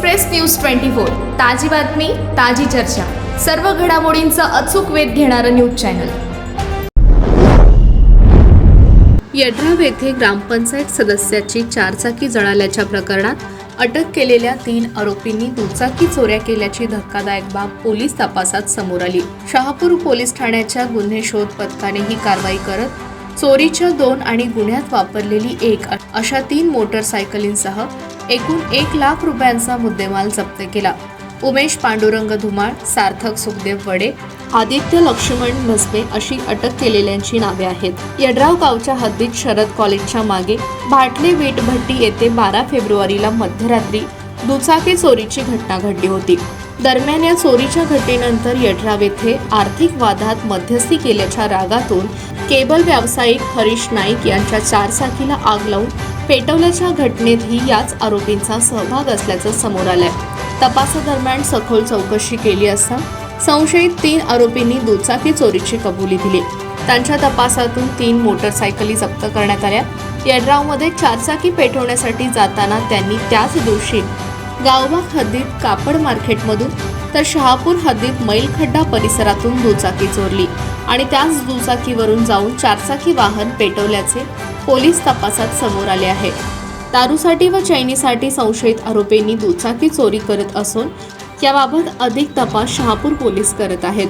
Express news twenty four. ताजी बातमी ताजी चर्चा. सर्व घडामोडींचा अचूक वेध घेणारं न्यूज चॅनल. यड्राव येथे ग्रामपंचायत सदस्याची चारचाकी जळाल्याच्या प्रकरणात अटक केलेल्या तीन आरोपींनी दुचाकी चोऱ्या केल्याची धक्कादायक बाब पोलीस तपासात समोर आली. शहापूर पोलीस ठाण्याच्या गुन्हे शोध पथकाने ही कारवाई करत चोरीच्या दोन आणि गुन्ह्यात वापरलेली एक अशा तीन मोटरसायकलींसह एकूण एक लाख रुपयांचा मुद्देमाल जप्त केला. उमेश पांडुरंग धुमाळ सार्थक सुखदेव वडे आदित्य लक्ष्मण भस्मे अशी अटक केलेल्यांची नावे आहेत. यड्राव गावच्या हद्दीत शरद कॉलेजच्या मागे भाटले वीटभट्टी येथे बारा फेब्रुवारीला मध्यरात्री दुचाकी चोरीची घटना घडली होती. दरम्यान या चोरीच्या घटनेनंतर यड्राव येथे आर्थिक वादात मध्यस्थी केल्याच्या रागातून केबल व्यावसायिक हरीश नाईक यांच्या चारचाकीला आग लावून पेटवल्याच्या घटनेतही याच आरोपींचा सहभाग असल्याचं समोर आलंय. तपासादरम्यान सखोल चौकशी केली असता संशयित तीन आरोपींनी दुचाकी चोरीची कबुली दिली. त्यांच्या तपासातून तीन मोटरसायकली जप्त करण्यात आल्या. यड्रावमध्ये चारचाकी पेटवण्यासाठी जाताना त्यांनी त्याच दिवशी गावबाग हद्दीत कापड मार्केटमधून तर शहापूर हद्दीत मैलखड्डा परिसरातून दुचाकी चोरली आणि त्याच दुचाकीवरून जाऊन चारचाकी वाहन पेटवल्याचे पोलीस तपासात समोर आले आहे. दारूसाठी व चैनीसाठी संशयित आरोपींनी दुचाकी चोरी करत असून याबाबत अधिक तपास शहापूर पोलीस करत आहेत.